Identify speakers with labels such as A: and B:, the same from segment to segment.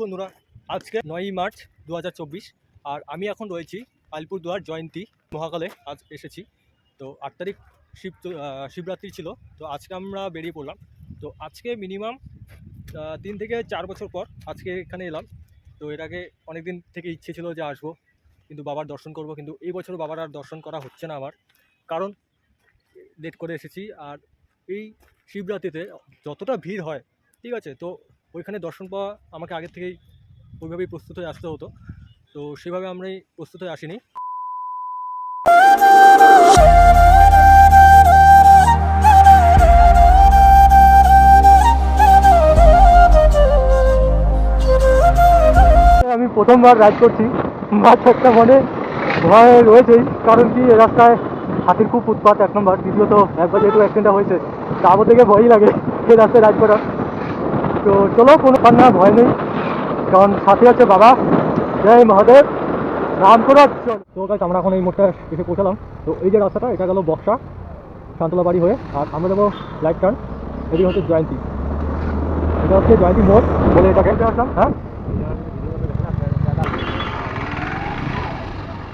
A: বন্ধুরা। আজকে নয়ই মার্চ দু হাজার চব্বিশ, আর আমি এখন রয়েছি আলিপুরদুয়ার জয়ন্তী মহাকালে। আজ এসেছি। তো আট তারিখ শিব শিবরাত্রি ছিল। তো আজকে আমরা বেরিয়ে পড়লাম। তো আজকে মিনিমাম তিন থেকে চার বছর পর আজকে এখানে এলাম। তো এর আগে অনেক দিন থেকে ইচ্ছে ছিল যে আসব, কিন্তু বাবার দর্শন করব। কিন্তু এই বছর বাবার আর দর্শন করা হচ্ছে না আমার। কারণ লেট করে এসেছি। আর এই শিবরাত্রিতে যতটা ভিড় হয়, ঠিক আছে? তো ওইখানে দর্শন পাওয়া আমাকে আগের থেকেই ওইভাবেই প্রস্তুত হয়ে আসতে হতো। তো সেভাবে আমরাই প্রস্তুত হয়ে আসিনি। আমি প্রথমবার রাইড করছি। মাছ একটা মনে ভয় রয়েছেই, কারণ কি রাস্তায় হাতির খুব উৎপাত এক নম্বর দ্বিতীয়ত একবার যেহেতু অ্যাক্সিডেন্ট হয়েছে তারপর থেকে ভয়ই লাগে এই রাস্তায় রাইড করা তো চলো কোনো পান্না ভয় নেই। কারণ সাথে আছে বাবা। জয় মহাদেব। রাম করা চল। তো গাছ আমরা এখন এই মোড়টা এসে পৌঁছালাম। তো এই যে রাস্তাটা এটা গেল বক্সা শান্তলা বাড়ি হয়ে। আর আমরা যাব লাইট টার্ন এটি হচ্ছে জয়ন্তী। এটা হচ্ছে জয়ন্তী মোড় বলে এটা খেলতে আসলাম। হ্যাঁ?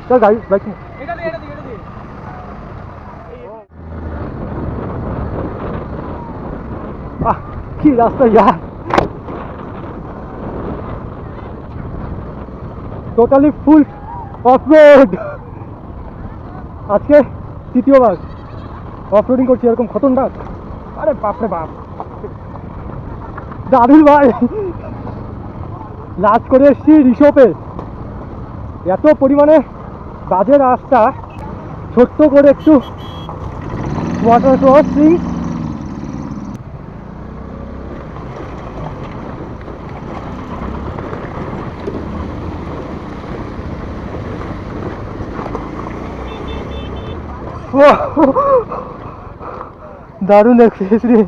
A: চল গাড়ি বাইক আহ কি রাস্তা ইয়ার টোটালি ফুল অফ রোড আজকে তৃতীয়বার অফ রোডিং করছি, এরকম খতরনাক। আরে বাপরে বাপ। দাদুর ভাই। লাজ করে এসছি রিসোপে। এত পরিমাণে বাজে রাস্তা। ছোট্ট করে একটু ওয়াটার ক্রসিং দারুণ এক্সপিরিয়েন্স রে।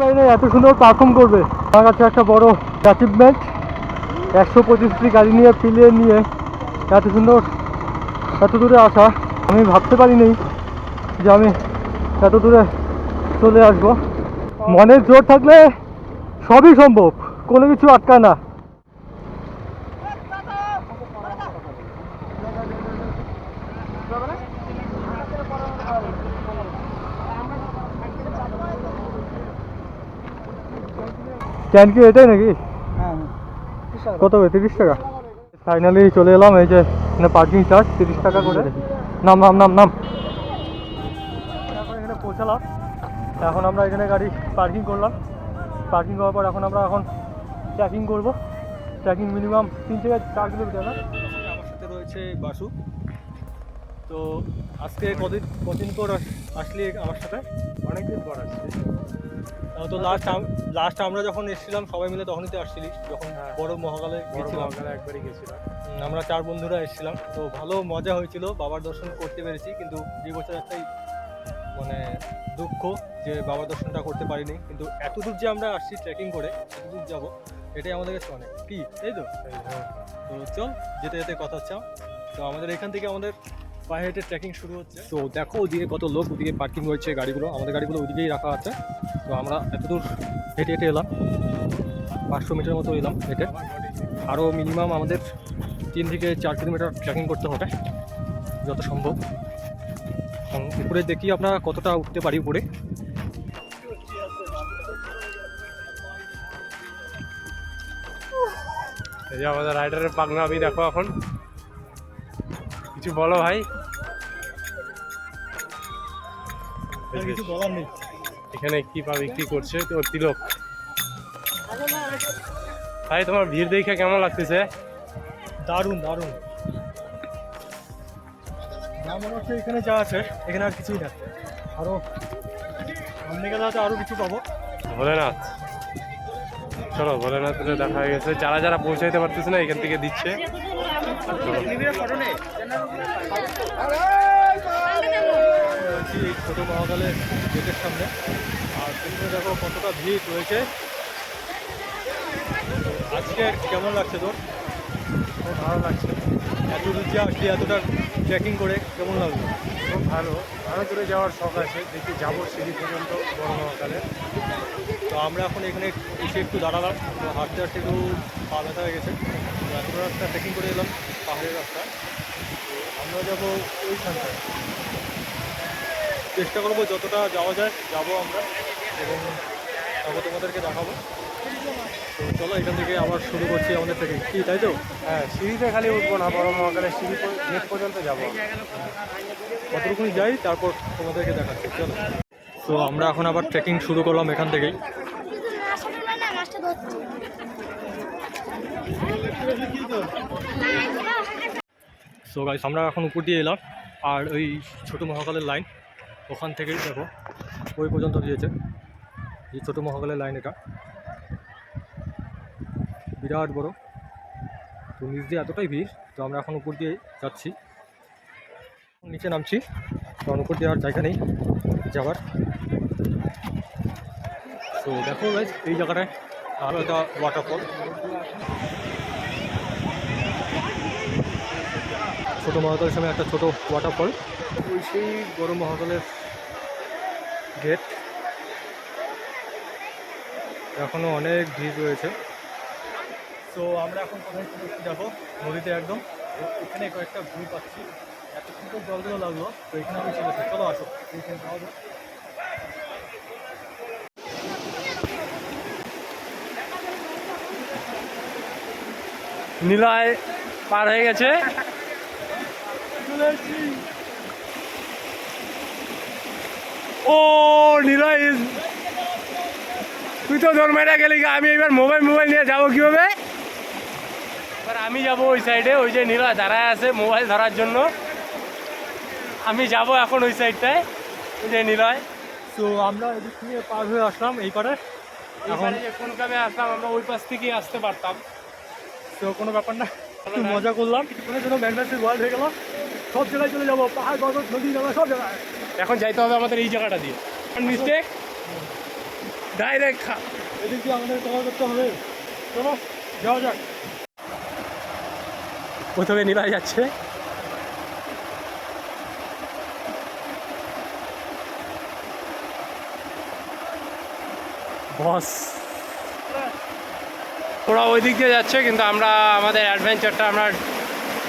A: পারি না এত সুন্দর পারফর্ম করবে। আমার কাছে একটা বড় অ্যাচিভমেন্ট একশো পঁচিশটি গাড়ি নিয়ে পিলিয়ে নিয়ে এত সুন্দর, এত দূরে আসা। আমি ভাবতে পারিনি যে আমি এত দূরে চলে আসব। মনের জোর থাকলে সবই সম্ভব, কোনো কিছু আটকায় না। ক্যান কি এটাই নাকি? কত হবে তিরিশ টাকা? ফাইনালি চলে এলাম এই যে এখানে পার্কিং চার্জ তিরিশ টাকা করে। নাম নাম নাম নাম। এখন এখানে পৌঁছালাম। এখন আমরা এখানে গাড়ি পার্কিং করলাম। পার্কিং করার পর এখন আমরা এখন ট্র্যাকিং করব। ট্র্যাকিং মিনিমাম তিন থেকে চার কিলোমিটার না? আমার সাথে রয়েছে বাসু। তো আজকে কদিন কদিন পর আস- আসলি আমার সাথে?
B: অনেকদিন পর আসছে।
A: তো লাস্ট লাস্ট আমরা যখন এসেছিলাম সবাই মিলে তখনই তো আসছিলি যখন
B: হ্যাঁ।
A: বড় মহাকালে গেছিলাম
B: একবারই গেছিলাম
A: আমরা চার বন্ধুরা এসেছিলাম তো ভালো মজা হয়েছিল বাবার দর্শন করতে পেরেছি কিন্তু এই বছর একটাই মানে দুঃখ যে বাবার দর্শনটা করতে পারিনি কিন্তু এত দূর যে আমরা আসছি ট্রেকিং করে এত দূর যাব এটাই আমাদের কাছে অনেক কি তাই তো?
B: হ্যাঁ।
A: তো চল যেতে যেতে কথা হচ্ছে। তো আমাদের এখান থেকে আমাদের পায়ে হেঁটে ট্রেকিং শুরু হচ্ছে। তো দেখো ওদিকে কত লোক ওদিকে পার্কিং রয়েছে গাড়িগুলো আমাদের গাড়িগুলো ওদিকেই রাখা আছে। তো আমরা এত দূর হেঁটে হেঁটে এলাম। পাঁচশো মিটার মতো এলাম হেঁটে। আরও মিনিমাম আমাদের তিন থেকে চার কিলোমিটার ট্রেকিং করতে হবে যত সম্ভব। এবং উপরে দেখি আমরা কতটা উঠতে পারি উপরে।
B: এই যে আমাদের রাইডারের পাগনা আমি দেখো এখন। কিছু বলো ভাই?
A: কিছু বলার নেই।
B: এখানে কি পা বিক্রি করছে? তো তিলক। ভাই তোমার ভিড় দেখে কেমন লাগতেছে?
A: দারুণ দারুণ। না মনে হচ্ছে এখানে যা আছে এখানে আর কিছুই না। আরও সামনে গেলে হয়তো আরও কিছু পাবো।
B: ভোলেনাথ। চলো ভোলেনাথের দেখা হয়ে গেছে। যারা যারা পৌঁছাইতে পারতেছে না এখান থেকে দিচ্ছে।
A: এই ছোটো মহাকালের গেটের সামনে। আর তুমি দেখো কতটা ভিড় রয়েছে। আজকে কেমন লাগছে তোর?
B: খুব ভালো লাগছে।
A: এত দূর আসলে এতটা ট্রেকিং করে কেমন লাগল?
B: খুব ভালো। আরও দূরে যাওয়ার শখ আছে। দেখি যাব সিঁড়ি পর্যন্ত বড় মহাকালে।
A: তো আমরা এখন এখানে এসে একটু দাঁড়ালাম। তো হাঁটতে হাঁটতে একটু পা ব্যথা হয়ে গেছে। এত রাস্তা ট্রেকিং করে এলাম পাহাড়ের রাস্তা। তো আমরা যাব ওইখানটায়। চেষ্টা করব যতটা যাওয়া যায় যাব আমরা এবং তারপর তোমাদেরকে দেখাবো। তো চলো এখান থেকে আবার শুরু করছি আমাদের থেকে কি তাই তো?
B: হ্যাঁ সিঁড়িতে খালি উঠবো না বড় মহাকালের সিঁড়ি গেট পর্যন্ত যাব
A: কতটুকুনি যাই তারপর তোমাদেরকে দেখাচ্ছি চলো। তো আমরা এখন আবার ট্রেকিং শুরু করলাম এখান থেকেই। সো গাইস আমরা এখন উপর দিয়ে এলাম আর ওই ছোটো মহাকালের লাইন ওখান থেকেই দেখো, ওই পর্যন্ত দিয়েছে এই ছোটো মহাকালের লাইন এটা। বিরাট বড়। তো নিচ দিয়ে এতটাই ভিড়, তো আমরা এখন উপর দিয়ে যাচ্ছি। নিচে নামছি, কারণ উপর দিয়ে আর জায়গা নেই যাওয়ার। তো দেখো এই জায়গাটায় আরও একটা ওয়াটারফল ছোটো মহাকালের সামনে একটা ছোটো ওয়াটারফল ওই সেই বড় মহাকালের গেট এখনও অনেক ভিড় রয়েছে। তো আমরা এখন কোথায় চলে এসেছি দেখো, নদীতে একদম। এখানে কয়েকটা ভিউ পাচ্ছি এত সুন্দর জলগুলো লাগল, তো এখানে আমি চলে এসেছি চলো, আসো। এইখানে।
B: নীলায় পার হয়ে গেছে।
A: চলে এসেছি
B: ও নীলয় তুই তো ধর মেরে গেলি আমি এবার মোবাইল মোবাইল নিয়ে যাব কীভাবে? এবার আমি যাব ওই সাইডে ওই যে নীলয় দাঁড়ায় আছে মোবাইল ধরার জন্য। আমি যাব এখন ওই সাইডটায় ওই যে নীলয়।
A: তো আমরা এদিক থেকে পার হয়ে আসলাম এই পারে।
B: এখন কোন কামে আসলাম আমরা ওই পাশ থেকেই আসতে পারতাম।
A: তো কোনো ব্যাপার না একটু মজা করলাম। কিছুক্ষণের জন্য ব্যান্ডাসের ওয়ার্ল্ড হয়ে গেল সব জায়গায় চলে যাব পাহাড় পর্বত নদী নামা সব জায়গায়।
B: এখন যাইতে হবে আমাদের এই জায়গাটা দিয়ে। মিস্টেক ডাইরেক্ট খা
A: এদিক দিয়ে আমাদের কভার করতে হবে। চলো যাওয়া যাক।
B: প্রথমে নীলয় যাচ্ছে। বস ওরা ওই দিক দিয়ে যাচ্ছে কিন্তু আমরা আমাদের অ্যাডভেঞ্চারটা আমরা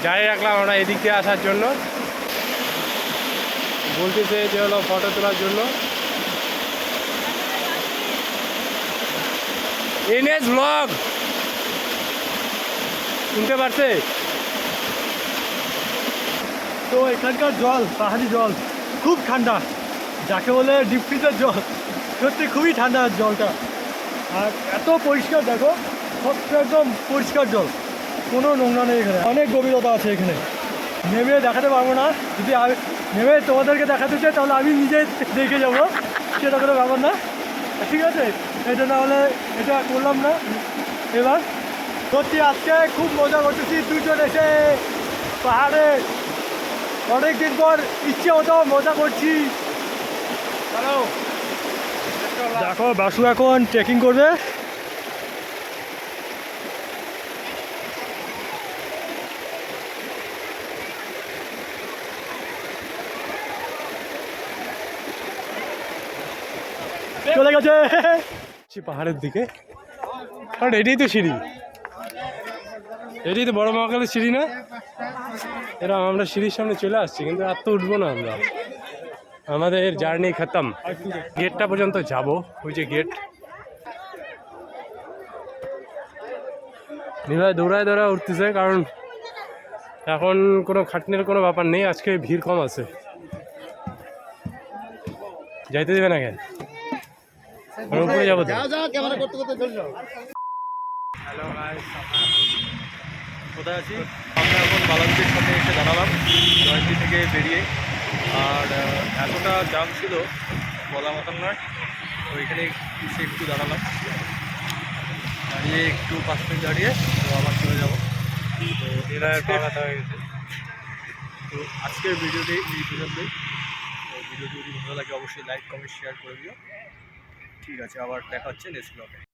B: জারি রাখলাম আমরা এদিক দিয়ে আসার জন্য। বলতেছে যে হলো ফটো তোলার জন্য। NS blog. শুনতে পারছে?
A: তো এখানকার জল, পাহাড়ি জল, খুব ঠান্ডা। যাকে বলে ডিপ ফ্রিজের জল। সত্যি খুবই ঠান্ডা জলটা। আর এত পরিষ্কার, দেখো সব একদম পরিষ্কার জল। কোনো নোংরা নেই এখানে। অনেক গভীরতা আছে এখানে। নেমে দেখাতে পারব না। যদি নেমে তোমাদেরকে দেখাতে চাই তাহলে আমি নিজে দেখে যাব। সেটা কোনো ব্যাপার না। ঠিক আছে? এটা না হলে এটা করলাম না। এবার সত্যি আজকে খুব মজা করতেছি দুজন এসে পাহাড়ে অনেক দিন পর ইচ্ছে মতো মজা করছি। দেখো বাসু এখন ট্রেকিং করবে। চলে গেছে।
B: পাহাড়ের দিকে। কারণ এটাই তো সিঁড়ি। এটাই তো বড় মহাকালের সিঁড়ি না? এরকম আমরা সিঁড়ির সামনে চলে আসছি, কিন্তু আর তো উঠবো না আমরা। আমাদের জার্নি খতম। গেটটা পর্যন্ত যাব, ওই যে গেট। নীলায় দৌড়ায় দৌড়ায় উঠতেছে, কারণ এখন কোনো খাটনির কোনো ব্যাপার নেই, আজকে ভিড় কম আছে। যাইতে দেবে না কেন? আমরা উপরে যাব তো।
A: হ্যালো কোথায় আছি? আমরা এখন বালান্তির সামনে এসে দাঁড়ালাম জয়ন্তী থেকে বেরিয়ে। আর এতটা জাম ছিল বলা মতন নয়। তো এখানে এসে একটু দাঁড়ালাম। দাঁড়িয়ে একটু পাঁচ মিনিট দাঁড়িয়ে তো আবার চলে যাব। তো
B: হয়ে গেছে।
A: তো আজকের ভিডিওটি এই পর্যন্তই। তো ভিডিওটি যদি ভালো লাগে অবশ্যই লাইক কমেন্ট শেয়ার করে দিও। ঠিক আছে আবার দেখা হচ্ছে নেক্সট ব্লগে